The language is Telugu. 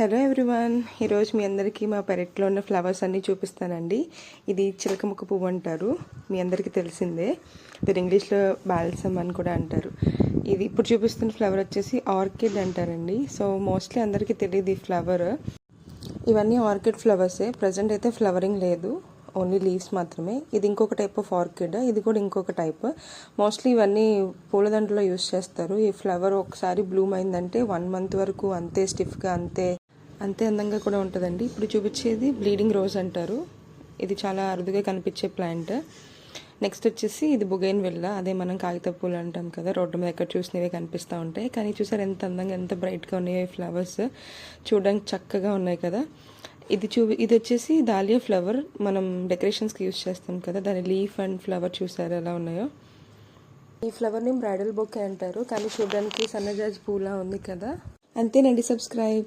హలో ఎవ్రీవన్ ఈరోజు మీ అందరికీ మా పెరట్లో ఉన్న ఫ్లవర్స్ అన్నీ చూపిస్తానండి. ఇది చిలకముక్క పువ్వు అంటారు. మీ అందరికీ తెలిసిందే. దీని ఇంగ్లీష్లో బాల్సమ్ అని కూడా అంటారు. ఇది ఇప్పుడు చూపిస్తున్న ఫ్లవర్ వచ్చేసి ఆర్కిడ్ అంటారండి. సో మోస్ట్లీ అందరికీ తెలియదు ఈ ఫ్లవర్. ఇవన్నీ ఆర్కిడ్ ఫ్లవర్సే. ప్రజెంట్ అయితే ఫ్లవరింగ్ లేదు. ఓన్లీ లీవ్స్ మాత్రమే. ఇది ఇంకొక టైప్ ఆఫ్ ఆర్కిడ్. ఇది కూడా ఇంకొక టైప్. మోస్ట్లీ ఇవన్నీ పూలదండలో యూస్ చేస్తారు. ఈ ఫ్లవర్ ఒకసారి బ్లూమ్ అయిందంటే వన్ మంత్ వరకు అంతే స్టిఫ్గా అంతే అంతే అందంగా కూడా ఉంటుందండి. ఇప్పుడు చూపించేది బ్లీడింగ్ రోజ్ అంటారు. ఇది చాలా అరుదుగా కనిపించే ప్లాంట్. నెక్స్ట్ వచ్చేసి ఇది బుగైన్ వెళ్ళ అదే మనం కాగిత పూలు అంటాం కదా రోడ్డు మీద ఎక్కడ చూసినవే కనిపిస్తూ ఉంటాయి. కానీ చూసారు ఎంత అందంగా ఎంత బ్రైట్గా ఉన్నాయో ఈ ఫ్లవర్స్. చూడడానికి చక్కగా ఉన్నాయి కదా. ఇది చూ ఇది వచ్చేసి దాలియా ఫ్లవర్. మనం డెకరేషన్స్కి యూజ్ చేస్తాం కదా. దాని లీఫ్ అండ్ ఫ్లవర్ చూసారు ఎలా ఉన్నాయో. ఈ ఫ్లవర్ని బ్రైడల్ బొకే అంటారు. కానీ చూడడానికి సన్నజాజ్ పూలా ఉంది కదా. అంతేనండి సబ్స్క్రైబ్.